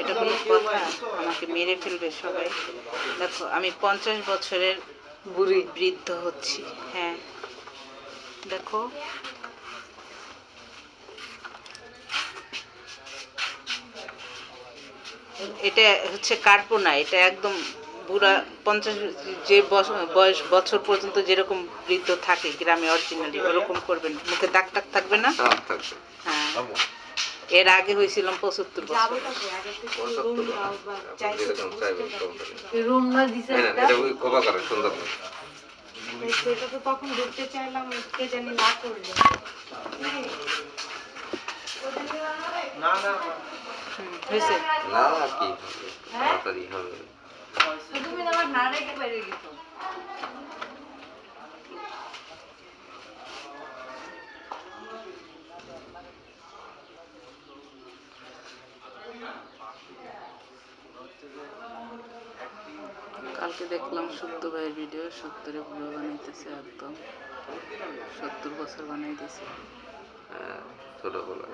এটা কোনো কথা আমাকে মেরে ফেলবে সবাই। দেখো আমি পঞ্চাশ বছরের বুড়ি। বৃদ্ধ হচ্ছি হ্যাঁ। দেখো। এটা হচ্ছে কার্পো না এটা একদম বুড়া পঞ্চাশ যে বয়স বছর পর্যন্ত যেরকম বৃদ্ধ থাকে গ্রামে অরিজিনালি ওরকম করবেন মুখে দাগ টাক থাকবে না? দাঁত হ্যাঁ। এর আগে হয়েছিলাম পঁচাত্তর রুম না দিছে হ্যাঁ এটা ওই কবা করে সুন্দর না সেটা তো তখন ঢুকতে চাইলাম কে জানি না করল হয়েছে? না কি? হবে। তুমি আমার না রেখে বাইরে গেছো? কালকে দেখলাম সত্য ভাইয়ের ভিডিও সত্তরে বুড়ো বানাইতেছে একদম। সত্তর বছর বানাইতেছে। হ্যাঁ ছোটবেলা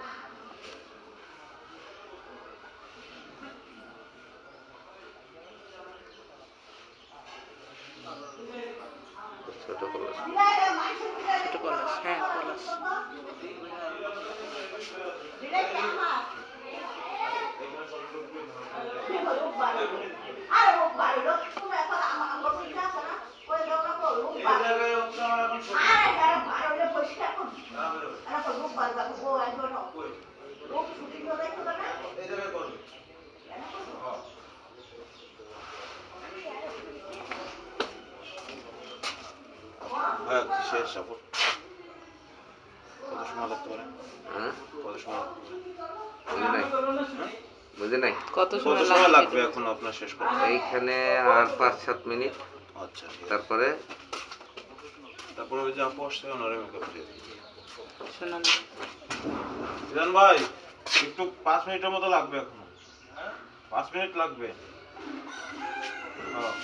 ছোট পলাশ হ্যাঁ পলাশ হ্যাঁ শেষ সাপোর্ট কত সময় লাগতে পারে? হ্যাঁ? কত সময় বুঝে নাই। বুঝে নাই? কত সময় সময় লাগবে? এখন আপনার শেষ করতে এইখানে আর পাঁচ সাত মিনিট। আচ্ছা তারপরে? তারপরে ওই যে আপু আসছে ওনারে মেকআপ দিয়ে শোনান। ভাই একটু পাঁচ মিনিটের মতো লাগবে এখন। পাঁচ মিনিট লাগবে। হ্যাঁ।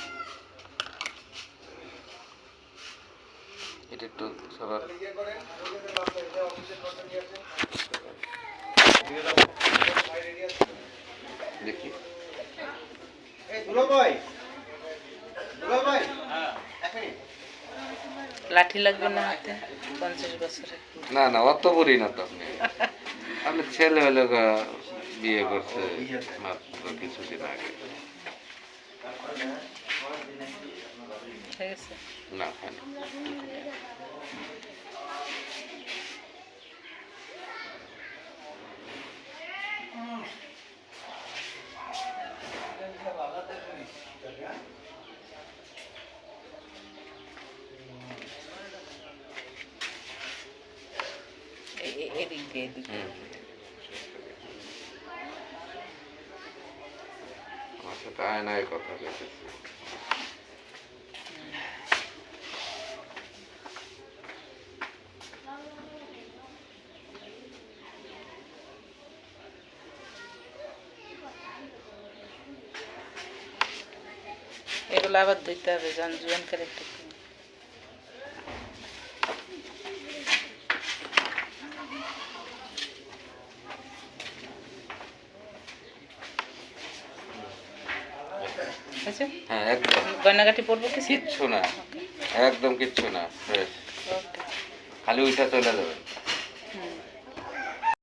এটা একটু সবার দেখি। লাঠি লাগবে না হাতে? পঞ্চাশ বছরে না না অত বুড়ি না তো আপনি। আপনি ছেলে হলে বিয়ে করছে মাত্র কিছুদিন আগে। না হয় না। এ- এ- এদিক দিয়ে এদিক দিয়ে। আয়নায় কথা বলেছে এগুলো আবার ধুইতে হবে জান জুয়ান করে একটু হ্যাঁ একদম। গয়নাগাটি পরবো কিছু কিচ্ছু না একদম কিচ্ছু না খালি ওইটা চলে যাবে।